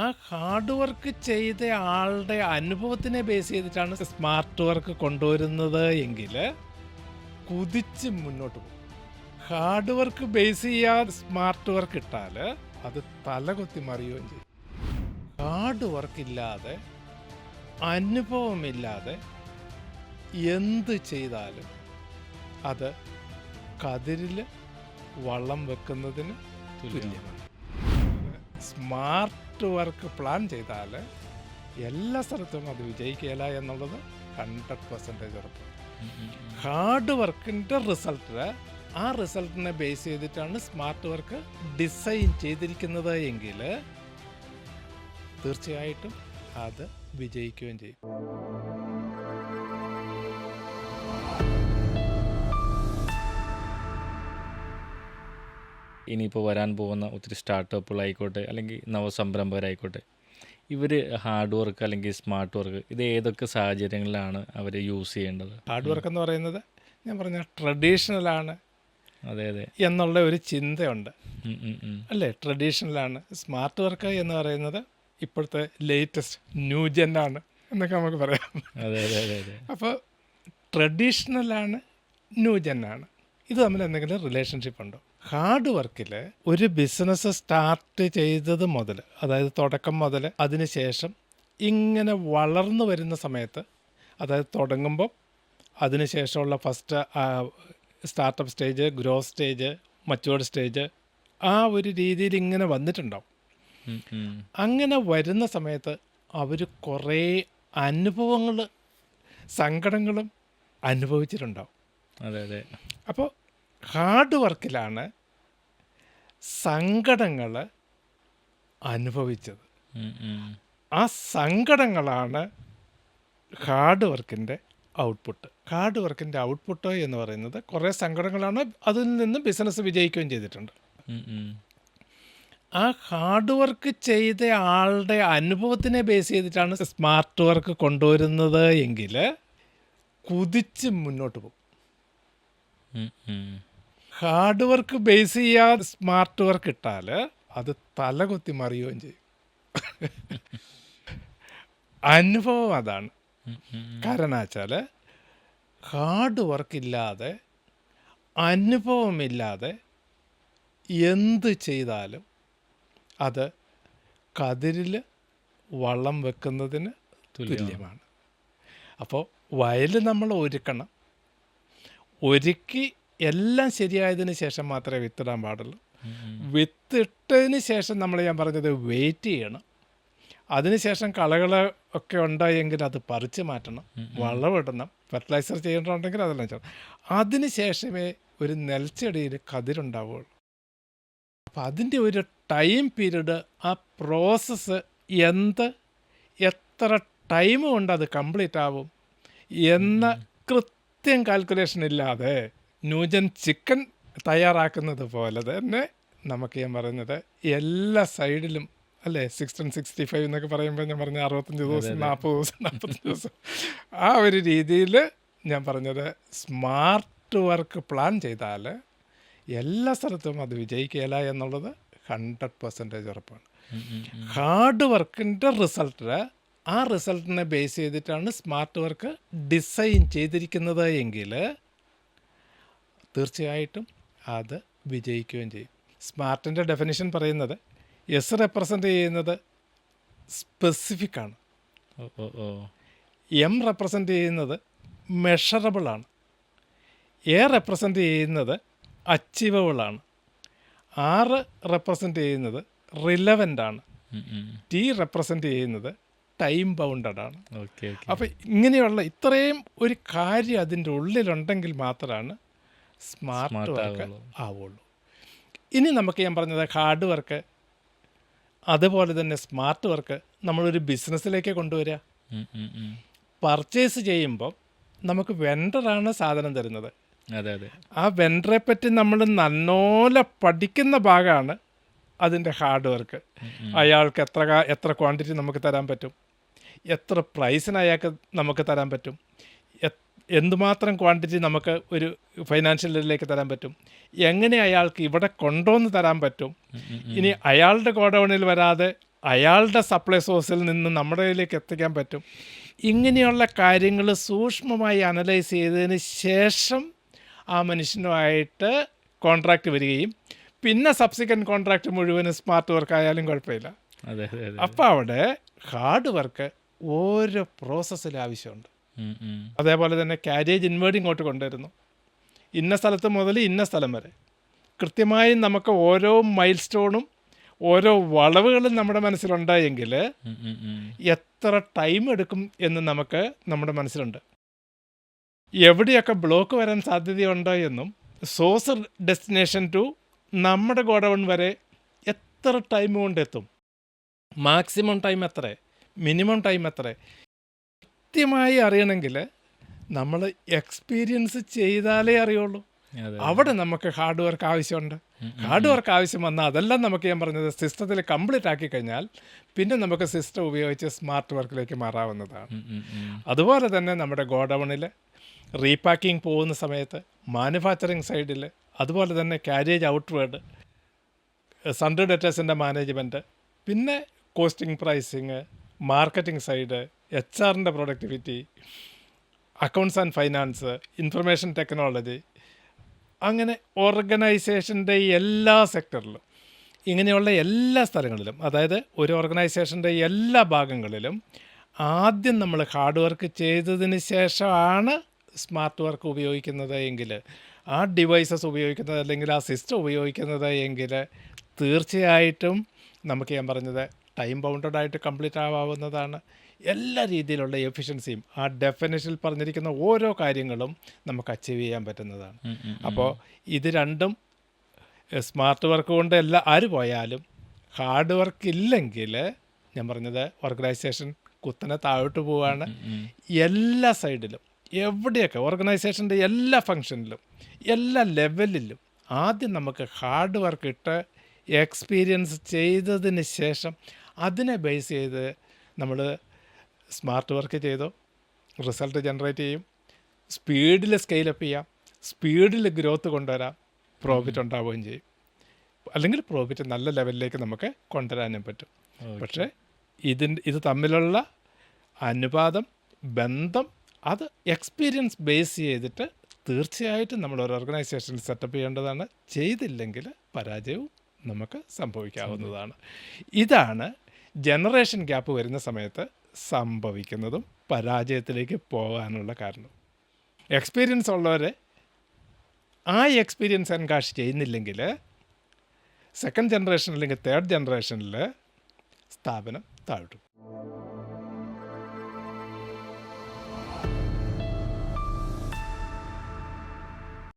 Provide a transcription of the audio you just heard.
ആ hard work ചെയ്ത ആളുടെ അനുഭവത്തിനെ ബേസ് ചെയ്തിട്ടാണ് സ്മാർട്ട് വർക്ക് കൊണ്ടുവരുന്നത് എങ്കിൽ കുതിച്ച് മുന്നോട്ട് പോകും. ഹാർഡ് വർക്ക് ബേസ് ചെയ്യാതെ സ്മാർട്ട് വർക്ക് ഇട്ടാൽ അത് തലകൊത്തി മറിയുകയും ചെയ്യും. ഹാർഡ് വർക്ക് ഇല്ലാതെ അനുഭവമില്ലാതെ എന്ത് ചെയ്താലും അത് കതിരിൽ വള്ളം വെക്കുന്നതിന് തുല്യമാണ്. സ്മാർട്ട് വർക്ക് പ്ലാൻ ചെയ്താൽ എല്ലാ സ്ഥലത്തും അത് വിജയിക്കുകയില്ല എന്നുള്ളത് ഹൺഡ്രഡ് പെർസെന്റേജ് ഉറപ്പ്. ഹാർഡ് വർക്കിന്റെ റിസൾട്ട് ആ റിസൾട്ടിനെ ബേസ് ചെയ്തിട്ടാണ് സ്മാർട്ട് വർക്ക് ഡിസൈൻ ചെയ്തിരിക്കുന്നത് എങ്കിൽ തീർച്ചയായിട്ടും അത് വിജയിക്കുകയും ചെയ്യും. ഇനിയിപ്പോൾ വരാൻ പോകുന്ന ഒത്തിരി സ്റ്റാർട്ടപ്പുകളായിക്കോട്ടെ അല്ലെങ്കിൽ നവസംരംഭകരായിക്കോട്ടെ ഇവർ ഹാർഡ് വർക്ക് അല്ലെങ്കിൽ സ്മാർട്ട് വർക്ക് ഇത് ഏതൊക്കെ സാഹചര്യങ്ങളിലാണ് അവർ യൂസ് ചെയ്യേണ്ടത്? ഹാർഡ് വർക്ക് എന്ന് പറയുന്നത് ഞാൻ പറഞ്ഞ ട്രഡീഷണലാണ് അതെ അതെ. എന്നുള്ള ഒരു ചിന്തയുണ്ട്. അല്ലേ? ട്രഡീഷണലാണ് സ്മാർട്ട് വർക്ക് എന്ന് പറയുന്നത് ഇപ്പോഴത്തെ ലേറ്റസ്റ്റ് ന്യൂ ആണ് എന്നൊക്കെ നമുക്ക് പറയാം. അതെ അതെ അതെ അതെ. അപ്പോൾ ട്രഡീഷണലാണ് ന്യൂ ആണ്. ഇത് തമ്മിൽ എന്തെങ്കിലും റിലേഷൻഷിപ്പ് ഉണ്ടോ? ഹാർഡ് വർക്കിൽ ഒരു ബിസിനസ് സ്റ്റാർട്ട് ചെയ്തത് മുതൽ അതായത് തുടക്കം മുതൽ അതിനുശേഷം ഇങ്ങനെ വളർന്നു വരുന്ന സമയത്ത് അതായത് തുടങ്ങുമ്പോൾ അതിനുശേഷമുള്ള first startup stage growth stage matured stage ആ ഒരു രീതിയിൽ ഇങ്ങനെ വന്നിട്ടുണ്ടാവും. അങ്ങനെ വരുന്ന സമയത്ത് അവർ കുറേ അനുഭവങ്ങൾ സങ്കടങ്ങളും അനുഭവിച്ചിട്ടുണ്ടാവും. അതെ അതെ. അപ്പോൾ ഹാർഡ് വർക്കിലാണ് സങ്കടങ്ങൾ അനുഭവിച്ചത്. ആ സങ്കടങ്ങളാണ് ഹാർഡ് വർക്കിന്റെ ഔട്ട്പുട്ട് ഹാർഡ് വർക്കിന്റെ ഔട്ട്പുട്ട് എന്ന് പറയുന്നത് കുറേ സങ്കടങ്ങളാണ് അതിൽ നിന്ന് ബിസിനസ് വിജയിക്കുകയും ചെയ്തിട്ടുണ്ട്. ആ ഹാർഡ് വർക്ക് ചെയ്ത ആളുടെ അനുഭവത്തിനെ ബേസ് ചെയ്തിട്ടാണ് സ്മാർട്ട് വർക്ക് കൊണ്ടുവരുന്നത് എങ്കിൽ കുതിച്ച് മുന്നോട്ട് പോകും. ഹാർഡ് വർക്ക് ബേസ് ചെയ്യാതെ സ്മാർട്ട് വർക്ക് ഇട്ടാൽ അത് തല തലകുത്തി മറിയുകയും ചെയ്യും. അനുഭവം അതാണ്. കാരണം വെച്ചാൽ ഹാർഡ് വർക്ക് ഇല്ലാതെ അനുഭവമില്ലാതെ എന്ത് ചെയ്താലും അത് കതിരിൽ വള്ളം വെക്കുന്നതിന് തുല്യമാണ്. അപ്പോൾ വയൽ നമ്മൾ ഒരുക്കണം. ഒരുക്കി എല്ലാം ശരിയായതിന് ശേഷം മാത്രമേ വിത്തിടാൻ പാടുള്ളൂ. വിത്തിട്ടതിന് ശേഷം നമ്മൾ ഞാൻ പറഞ്ഞത് വെയിറ്റ് ചെയ്യണം. അതിനുശേഷം കളകൾ ഒക്കെ ഉണ്ടായെങ്കിൽ അത് പറിച്ച് മാറ്റണം വളമിടണം ഫെർട്ടിലൈസർ ചെയ്യേണ്ടതുണ്ടെങ്കിൽ അതെല്ലാം ചെയ്യണം. അതിന് ശേഷമേ ഒരു നെൽച്ചെടിയിൽ കതിരുണ്ടാവുകയുള്ളൂ അപ്പം അതിന്റെ ഒരു ടൈം പീരീഡ് ആ പ്രോസസ്സ് എന്ത് എത്ര ടൈം കൊണ്ട് അത് കംപ്ലീറ്റ് ആവും എന്ന കൃത്യം കാൽക്കുലേഷൻ ഇല്ലാതെ ന്യൂജൻ ചിക്കൻ തയ്യാറാക്കുന്നത് പോലെ തന്നെ നമുക്ക് ഞാൻ പറയുന്നത് എല്ലാ സൈഡിലും അല്ലേ സിക്സ്റ്റീൻ സിക്സ്റ്റി ഫൈവ് എന്നൊക്കെ പറയുമ്പോൾ ഞാൻ പറഞ്ഞ അറുപത്തഞ്ച് ദിവസം നാൽപ്പത് ദിവസം നാൽപ്പത്തഞ്ച് ദിവസം. ആ ഒരു രീതിയിൽ ഞാൻ പറഞ്ഞത് സ്മാർട്ട് വർക്ക് പ്ലാൻ ചെയ്താൽ എല്ലാ സ്ഥലത്തും അത് വിജയിക്കുകയില്ല എന്നുള്ളത് ഹൺഡ്രഡ് പെർസെന്റേജ് ഉറപ്പാണ്. ഹാർഡ് വർക്കിന്റെ റിസൾട്ട് ആ റിസൾട്ടിനെ ബേസ് ചെയ്തിട്ടാണ് സ്മാർട്ട് വർക്ക് ഡിസൈൻ ചെയ്തിരിക്കുന്നത് എങ്കിൽ തീർച്ചയായിട്ടും അത് വിജയിക്കുകയും ചെയ്യും. സ്മാർട്ടിന്റെ ഡെഫിനിഷൻ പറയുന്നത് എസ് റെപ്രസെന്റ് ചെയ്യുന്നത് സ്പെസിഫിക് ആണ്. എം റെപ്രസെന്റ് ചെയ്യുന്നത് മെഷറബിൾ ആണ്. എ റെപ്രസെന്റ് ചെയ്യുന്നത് അച്ചീവബിൾ ആണ്. ആറ് റെപ്രസെന്റ് ചെയ്യുന്നത് റിലവന്റ് ആണ്. ടി റെപ്രസെന്റ് ചെയ്യുന്നത് ടൈം ബൗണ്ടഡ് ആണ്. അപ്പം ഓക്കെ അപ്പോൾ ഇങ്ങനെയുള്ള ഇത്രയും ഒരു കാര്യം അതിന്റെ ഉള്ളിലുണ്ടെങ്കിൽ മാത്രമാണ് സ്മാർട്ട് വർക്ക് ആവുള്ളൂ. ഇനി നമുക്ക് ഞാൻ പറഞ്ഞത് ഹാർഡ് വർക്ക് അതുപോലെ തന്നെ സ്മാർട്ട് വർക്ക് നമ്മളൊരു ബിസിനസ്സിലേക്ക് കൊണ്ടുവരിക. പർച്ചേസ് ചെയ്യുമ്പോൾ നമുക്ക് വെണ്ടറാണ് സാധനം തരുന്നത്. അതെ അതെ. ആ വെണ്ടറെ പറ്റി നമ്മൾ നന്നോലെ പഠിക്കുന്ന ഭാഗമാണ് അതിന്റെ ഹാർഡ് വർക്ക്. അയാൾക്ക് എത്ര എത്ര ക്വാണ്ടിറ്റി നമുക്ക് തരാൻ പറ്റും? എത്ര പ്രൈസിന് അയാൾക്ക് നമുക്ക് തരാൻ പറ്റും? എന്തുമാത്രം ക്വാണ്ടിറ്റി നമുക്ക് ഒരു ഫൈനാൻഷ്യൽ ഇതിലേക്ക് തരാൻ പറ്റും? എങ്ങനെ അയാൾക്ക് ഇവിടെ കൊണ്ടുവന്ന് തരാൻ പറ്റും? ഇനി അയാളുടെ ഗോഡൗണിൽ വരാതെ അയാളുടെ സപ്ലൈ സോഴ്സിൽ നിന്ന് നമ്മുടെ കയ്യിലേക്ക് എത്തിക്കാൻ പറ്റും? ഇങ്ങനെയുള്ള കാര്യങ്ങൾ സൂക്ഷ്മമായി അനലൈസ് ചെയ്തതിന് ശേഷം ആ മനുഷ്യനുമായിട്ട് കോൺട്രാക്റ്റ് വരികയും പിന്നെ സബ്സിക്വന്റ് കോൺട്രാക്റ്റ് മുഴുവനും സ്മാർട്ട് വർക്ക് ആയാലും കുഴപ്പമില്ല അപ്പോൾ അവിടെ ഹാർഡ് വർക്ക് ഓരോ പ്രോസസ്സിൽ ആവശ്യമുണ്ട്. അതേപോലെ തന്നെ കാരേജ് ഇൻവേർഡ് ഇങ്ങോട്ട് കൊണ്ടുവരുന്നു. ഇന്ന സ്ഥലത്ത് മുതൽ ഇന്ന സ്ഥലം വരെ. കൃത്യമായും നമുക്ക് ഓരോ മൈൽ സ്റ്റോണും ഓരോ വളവുകളും നമ്മുടെ മനസ്സിലുണ്ടായെങ്കിൽ. എത്ര ടൈം എടുക്കും എന്ന് നമുക്ക് നമ്മുടെ മനസ്സിലുണ്ട്. എവിടെയൊക്കെ ബ്ലോക്ക് വരാൻ സാധ്യതയുണ്ടോ എന്നും സോഴ്സ് ഡെസ്റ്റിനേഷൻ ടു നമ്മുടെ ഗോഡൗൺ വരെ എത്ര ടൈം കൊണ്ട് എത്തും? മാക്സിമം ടൈം എത്ര? മിനിമം ടൈം എത്ര? കൃത്യമായി അറിയണമെങ്കിൽ നമ്മൾ എക്സ്പീരിയൻസ് ചെയ്താലേ അറിയുള്ളൂ അവിടെ നമുക്ക് ഹാർഡ് വർക്ക് ആവശ്യമുണ്ട്. ഹാർഡ് വർക്ക് ആവശ്യം വന്നാൽ അതെല്ലാം നമുക്ക് ഞാൻ പറഞ്ഞത് സിസ്റ്റത്തിൽ കംപ്ലീറ്റ് ആക്കി കഴിഞ്ഞാൽ പിന്നെ നമുക്ക് സിസ്റ്റം ഉപയോഗിച്ച് സ്മാർട്ട് വർക്കിലേക്ക് മാറാവുന്നതാണ്. അതുപോലെ തന്നെ നമ്മുടെ ഗോഡൗണിൽ റീപാക്കിംഗ് പോകുന്ന സമയത്ത് മാനുഫാക്ചറിങ് സൈഡിൽ അതുപോലെ തന്നെ കാരേജ് ഔട്ട്വേർഡ് സൺഡേ ഡേറ്റേഴ്സിന്റെ മാനേജ്മെന്റ് പിന്നെ costing pricing marketing side H ആറിന്റെ productivity accounts and finance information technology അങ്ങനെ ഓർഗനൈസേഷന്റെ എല്ലാ സെക്ടറിലും ഇങ്ങനെയുള്ള എല്ലാ സ്ഥലങ്ങളിലും അതായത് ഒരു ഓർഗനൈസേഷന്റെ എല്ലാ ഭാഗങ്ങളിലും ആദ്യം നമ്മൾ ഹാർഡ് വർക്ക് ചെയ്തതിന് ശേഷമാണ് സ്മാർട്ട് വർക്ക് ഉപയോഗിക്കുന്നത് എങ്കിൽ ആ ഡിവൈസസ് ഉപയോഗിക്കുന്നത് അല്ലെങ്കിൽ ആ സിസ്റ്റം ഉപയോഗിക്കുന്നത് എങ്കിൽ തീർച്ചയായിട്ടും നമുക്ക് ഞാൻ പറഞ്ഞത് ടൈം ബൗണ്ടഡ് ആയിട്ട് കംപ്ലീറ്റ് ആവാവുന്നതാണ്. എല്ലാ രീതിയിലുള്ള എഫിഷ്യൻസിയും ആ ഡെഫിനേഷനിൽ പറഞ്ഞിരിക്കുന്ന ഓരോ കാര്യങ്ങളും നമുക്ക് അച്ചീവ് ചെയ്യാൻ പറ്റുന്നതാണ്. അപ്പോൾ ഇത് രണ്ടും സ്മാർട്ട് വർക്ക് കൊണ്ട് എല്ലാ ആര് പോയാലും ഹാർഡ് വർക്ക് ഇല്ലെങ്കിൽ ഞാൻ പറഞ്ഞത് ഓർഗനൈസേഷൻ കുത്തനെ താഴോട്ട് പോവുകയാണ് എല്ലാ സൈഡിലും എവിടെയൊക്കെ ഓർഗനൈസേഷന്റെ എല്ലാ ഫങ്ഷനിലും എല്ലാ ലെവലിലും ആദ്യം നമുക്ക് ഹാർഡ് വർക്ക് ഇട്ട് എക്സ്പീരിയൻസ് ചെയ്തതിന് ശേഷം അതിനെ ബേസ് ചെയ്ത് നമ്മൾ സ്മാർട്ട് വർക്ക് ചെയ്തോ റിസൾട്ട് ജനറേറ്റ് ചെയ്യും സ്പീഡിൽ സ്കെയിലപ്പ് ചെയ്യാം സ്പീഡിൽ ഗ്രോത്ത് കൊണ്ടുവരാം പ്രോഫിറ്റ് ഉണ്ടാവുകയും ചെയ്യും. അല്ലെങ്കിൽ പ്രോഫിറ്റ് നല്ല ലെവലിലേക്ക് നമുക്ക് കൊണ്ടുവരാനും പറ്റും. പക്ഷേ ഇതിൻ ഇത് തമ്മിലുള്ള അനുപാതം ബന്ധം അത് എക്സ്പീരിയൻസ് ബേസ് ചെയ്തിട്ട് തീർച്ചയായിട്ടും നമ്മൾ ഒരു ഓർഗനൈസേഷൻ സെറ്റപ്പ് ചെയ്യേണ്ടതാണ്. ചെയ്തില്ലെങ്കിൽ പരാജയവും നമുക്ക് സംഭവിക്കാവുന്നതാണ്. ഇതാണ് ജനറേഷൻ ഗ്യാപ്പ് വരുന്ന സമയത്ത് സംഭവിക്കുന്നതും പരാജയത്തിലേക്ക് പോകാനുള്ള കാരണം. എക്സ്പീരിയൻസ് ഉള്ളവരെ ആ എക്സ്പീരിയൻസ് എൻകാഷ് ചെയ്യുന്നില്ലെങ്കിൽ സെക്കൻഡ് ജനറേഷൻ അല്ലെങ്കിൽ തേർഡ് ജനറേഷനിൽ സ്ഥാപനം താഴ്ത്തും